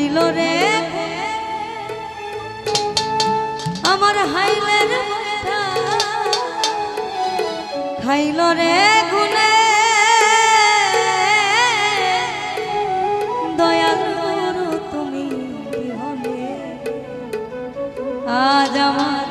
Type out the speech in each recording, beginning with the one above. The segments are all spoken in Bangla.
হাইল রে। আমার হাইলের হাইলো রে গুনে দয়াল তুমি হবে? আজ আমার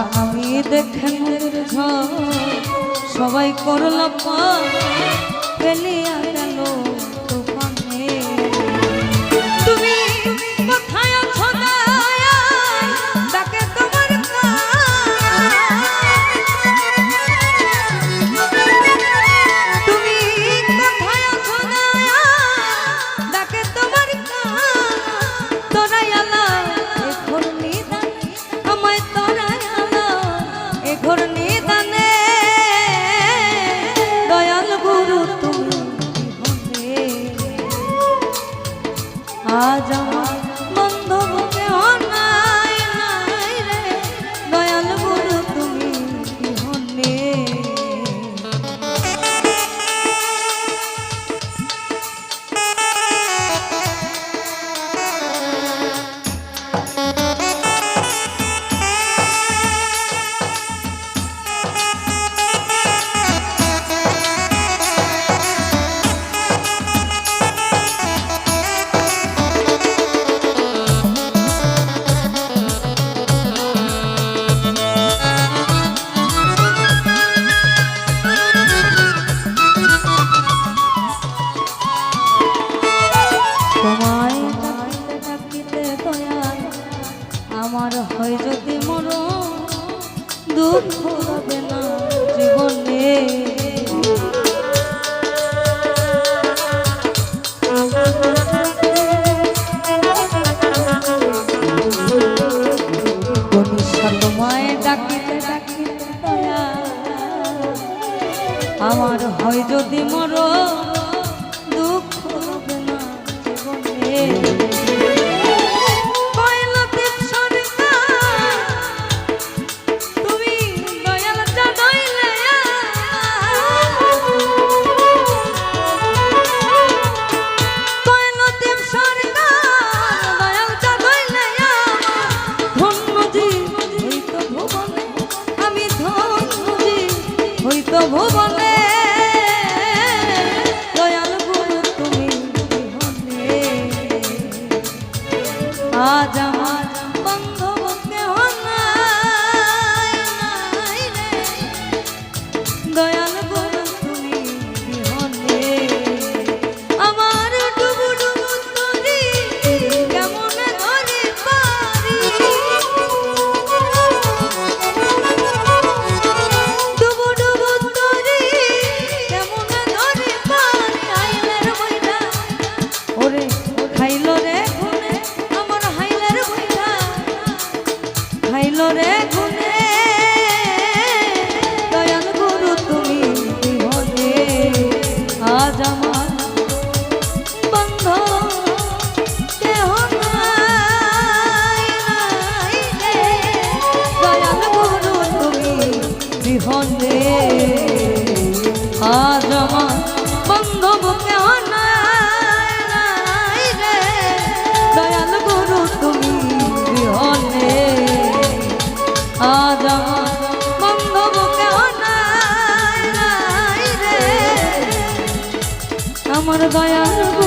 আমি দেখে মনের সবাই করলা পা ফেলিয়া গেল। আমার হয় যদি মরণ পাইল রে আমার দয়ার